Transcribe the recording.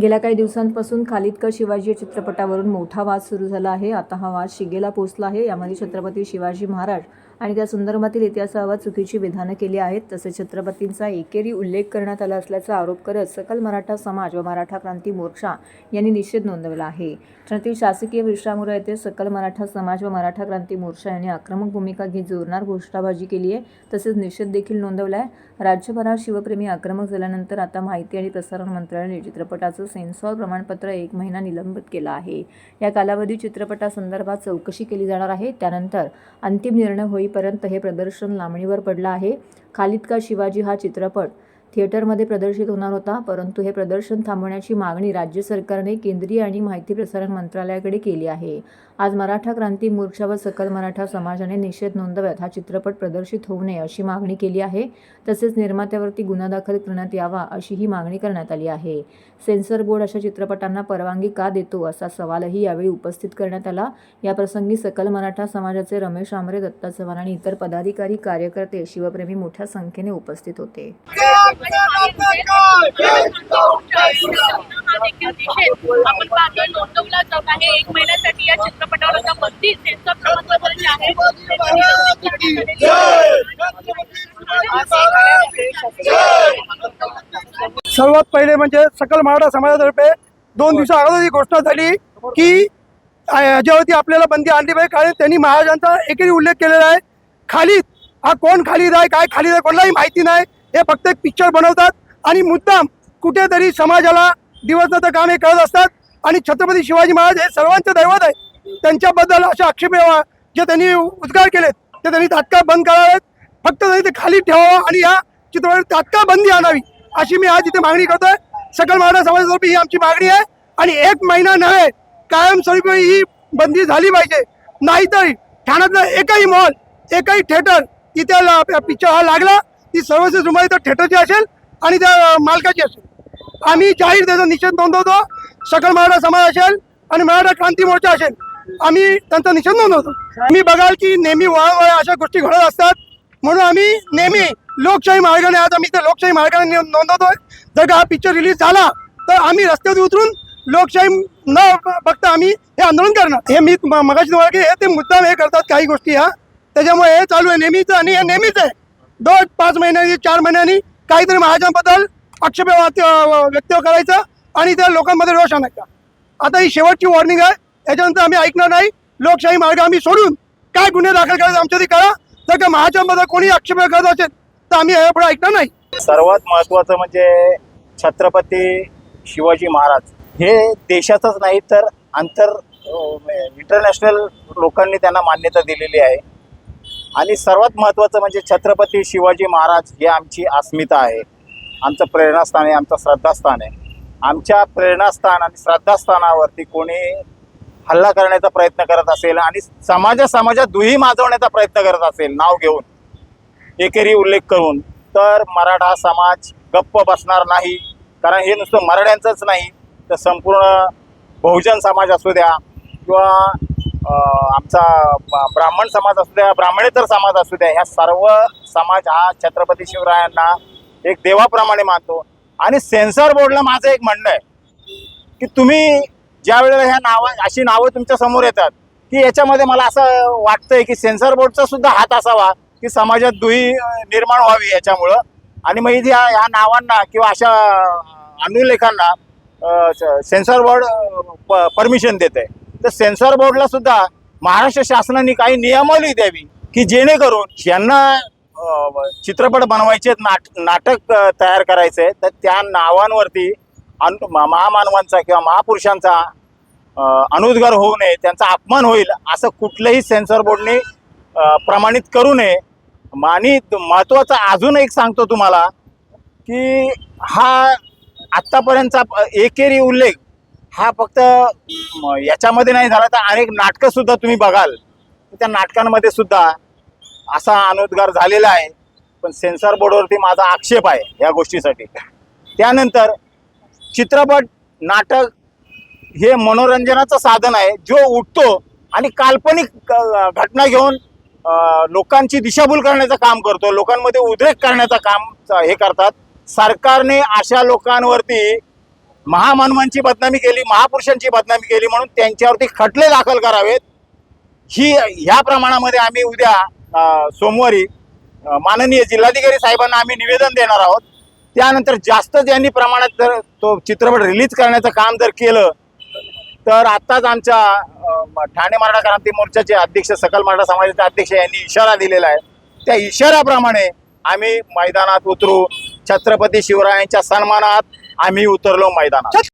गेल्या काही दिवसांपासून खालिद का शिवाजी या चित्रपटावरून मोठा वाद सुरू झाला आहे. आता हा वाद शिगेला पोचला आहे. यामध्ये छत्रपती शिवाजी महाराज आणि त्या संदर्भातील इतिहासावर चुकीची विधानं केली आहेत. तसेच छत्रपतींचा एकेरी उल्लेख करण्यात आला असल्याचा आरोप करत सकल मराठा समाज व मराठा क्रांती मोर्चा यांनी निषेध नोंदवला आहे. ठाण्यातील शासकीय विश्रामगृह येथे सकल मराठा समाज व मराठा क्रांती मोर्चा यांनी आक्रमक भूमिका घेत जोरदार घोषणाबाजी केली आहे. तसेच निषेध देखील नोंदवला आहे. राज्यभरात शिवप्रेमी आक्रमक झाल्यानंतर आता माहिती आणि प्रसारण मंत्रालयाने चित्रपटाचं सेन्सॉर प्रमाणपत्र एक महिना निलंबित केलं आहे. या कालावधीत चित्रपटासंदर्भात चौकशी केली जाणार आहे. त्यानंतर अंतिम निर्णय होईपर्यंत हे प्रदर्शन लांबणीवर पडलं आहे. खालिद का शिवाजी हा चित्रपट थिएटरमध्ये प्रदर्शित होणार होता परंतु हे प्रदर्शन थांबवण्याची मागणी राज्य सरकारने केंद्रीय आणि माहिती प्रसारण मंत्रालयाकडे केली आहे. आज मराठा क्रांती मोर्चा व सकल मराठा समाजाने निषेध नोंदव्यात हा चित्रपट प्रदर्शित होऊ नये अशी मागणी केली आहे. तसेच निर्मात्यावरती गुन्हा दाखल करण्यात यावा अशी ही मागणी करण्यात आली आहे. सेन्सर बोर्ड अशा चित्रपटांना परवानगी का देतो असा सवालही यावेळी उपस्थित करण्यात आला. याप्रसंगी सकल मराठा समाजाचे रमेश आमरे दत्ता चव्हाण आणि इतर पदाधिकारी कार्यकर्ते शिवप्रेमी मोठ्या संख्येने उपस्थित होते. आपण पाहतोय नोंदवला जात आहे एक महिन्यासाठी या चित्रपटावर आता बंदी प्रमाणपत्र जे आहे सर्वात पहिले म्हणजे सकल मराठा समाजातर्फे दोन दिवसा अगोदर ही घोषणा झाली की याच्यावरती आपल्याला बंदी आणली पाहिजे. कारण त्यांनी महाराजांचा एकही उल्लेख केलेला आहे. खालीद हा कोण खालीद आहे काय खालीद आहे कोणालाही माहिती नाही. हे फक्त एक पिक्चर बनवतात. आणि मुद्दाम कुठेतरी समाजाला दिवसनाचं काम हे करत असतात. आणि छत्रपती शिवाजी महाराज हे सर्वांचे दैवत आहे. त्यांच्याबद्दल असे आक्षेप यावा जे त्यांनी उद्गार केलेत ते त्यांनी तात्काळ बंद करावेत. फक्त त्यांनी ते खाली ठेवावं आणि या चित्रपटावर तात्काळ बंदी आणावी अशी मी आज इथे मागणी करतोय. सकल मराठा समाजातर्फे ही आमची मागणी आहे. आणि एक महिना नव्हे कायमस्वरूपी ही बंदी झाली पाहिजे. नाहीतर ठाण्यातलं एकही मॉल एकही थिएटर तिथे पिक्चर हा लागला. ती सर्वस्वी जुमारी तर थिएटरची असेल आणि त्या मालकाची असेल. आम्ही जाहीर त्याचा निषेध नोंदवतो. सकल मराठा समाज असेल आणि मराठा क्रांती मोर्चा असेल आम्ही त्यांचा निषेध नोंदवतो. आम्ही बघाल की नेहमी वारंवार अशा गोष्टी घडत असतात. म्हणून आम्ही नेहमी लोकशाही मार्गाने आज आम्ही त्या लोकशाही मार्गाने नोंदवतोय. जर का हा पिक्चर रिलीज झाला तर आम्ही रस्त्यावर उतरून लोकशाही न बघता आम्ही हे आंदोलन करणार. हे मी मगाशी तुम्हाला की हे ते मुद्दाम हे करतात काही गोष्टी ह्या त्याच्यामुळे हे चालू आहे नेहमीच आणि हे नेहमीच आहे. दोन पाच महिन्यांनी चार महिन्यांनी काहीतरी महाराजांबद्दल आक्षेप व्यक्त करायचं आणि त्या लोकांमध्ये रोष आणायचा. आता ही शेवटची वॉर्निंग आहे. याच्यानंतर आम्ही ऐकणार नाही. लोकशाही मार्ग आम्ही सोडून काय गुन्हे दाखल करायचे आमच्या ते करा जर का महाराजांबद्दल कोणी आक्षेप करत असेल तर आम्ही हे पुढे ऐकणार नाही. सर्वात महत्वाचं म्हणजे छत्रपती शिवाजी महाराज. हे देशाचंच नाही तर आंतर इंटरनॅशनल लोकांनी त्यांना मान्यता दिलेली आहे. आणि सर्वात महत्त्वाचं म्हणजे छत्रपती शिवाजी महाराज हे आमची अस्मिता आहे. आमचं प्रेरणास्थान आहे आमचं श्रद्धास्थान आहे. आमच्या प्रेरणास्थान आणि श्रद्धास्थानावरती कोणी हल्ला करण्याचा प्रयत्न करत असेल आणि समाजा समाजात दुही माजवण्याचा प्रयत्न करत असेल नाव घेऊन एकेरी उल्लेख करून तर मराठा समाज गप्प बसणार नाही. कारण हे नुसतं मराठ्यांचंच नाही तर संपूर्ण बहुजन समाज असू द्या किंवा आमचा ब्राह्मण समाज असू द्या ब्राह्मणेतर समाज असू द्या ह्या सर्व समाज हा छत्रपती शिवरायांना एक देवाप्रमाणे मानतो. आणि सेन्सॉर बोर्डला माझं एक म्हणणं आहे की तुम्ही ज्या वेळेला ह्या नावा अशी नावं तुमच्यासमोर येतात की याच्यामध्ये मला असं वाटतंय की सेन्सॉर बोर्डचा सुद्धा हात असावा की समाजात दुही निर्माण व्हावी याच्यामुळं. आणि मग इथे ह्या नावांना किंवा अशा अनुलेखांना सेन्सर सेन्सॉर बोर्ड परमिशन देते तर सेन्सॉर बोर्डला सुद्धा महाराष्ट्र शासनाने काही नियमावली द्यावी की जेणेकरून ज्यांना चित्रपट बनवायचे नाट नाटक तयार करायचे तर त्या नावांवरती अन महामानवांचा किंवा महापुरुषांचा अनुद्गार होऊ नये त्यांचा अपमान होईल असं कुठलंही सेन्सॉर बोर्डने प्रमाणित करू नये. आणि महत्त्वाचं अजून एक सांगतो तुम्हाला की हा आत्तापर्यंतचा एकेरी उल्लेख हा फक्त याच्यामध्ये नाही झाला तर अनेक नाटकं सुद्धा तुम्ही बघाल. त्या नाटकांमध्ये सुद्धा असा अनुद्गार झालेला आहे. पण सेन्सॉर बोर्डवरती माझा आक्षेप आहे या गोष्टीसाठी. त्यानंतर चित्रपट नाटक हे मनोरंजनाचं साधन आहे. जो उठतो आणि काल्पनिक घटना घेऊन लोकांची दिशाभूल करण्याचं काम करतो. लोकांमध्ये उद्रेक करण्याचं काम हे करतात. सरकारने अशा लोकांवरती महामानवांची बदनामी केली महापुरुषांची बदनामी केली म्हणून त्यांच्यावरती खटले दाखल करावेत. ही ह्या प्रमाणामध्ये आम्ही उद्या सोमवारी माननीय जिल्हाधिकारी साहेबांना आम्ही निवेदन देणार आहोत. त्यानंतर जास्त ज्यांनी प्रमाणात जर तो चित्रपट रिलीज करण्याचं काम जर केलं तर आत्ताच आमच्या ठाणे मराठा क्रांती मोर्चाचे अध्यक्ष सकल मराठा समाजाचे अध्यक्ष यांनी इशारा दिलेला आहे. त्या इशाऱ्याप्रमाणे आम्ही मैदानात उतरू छत्रपती शिवरायांच्या सन्मानात आम्ही उतरलो मैदानात.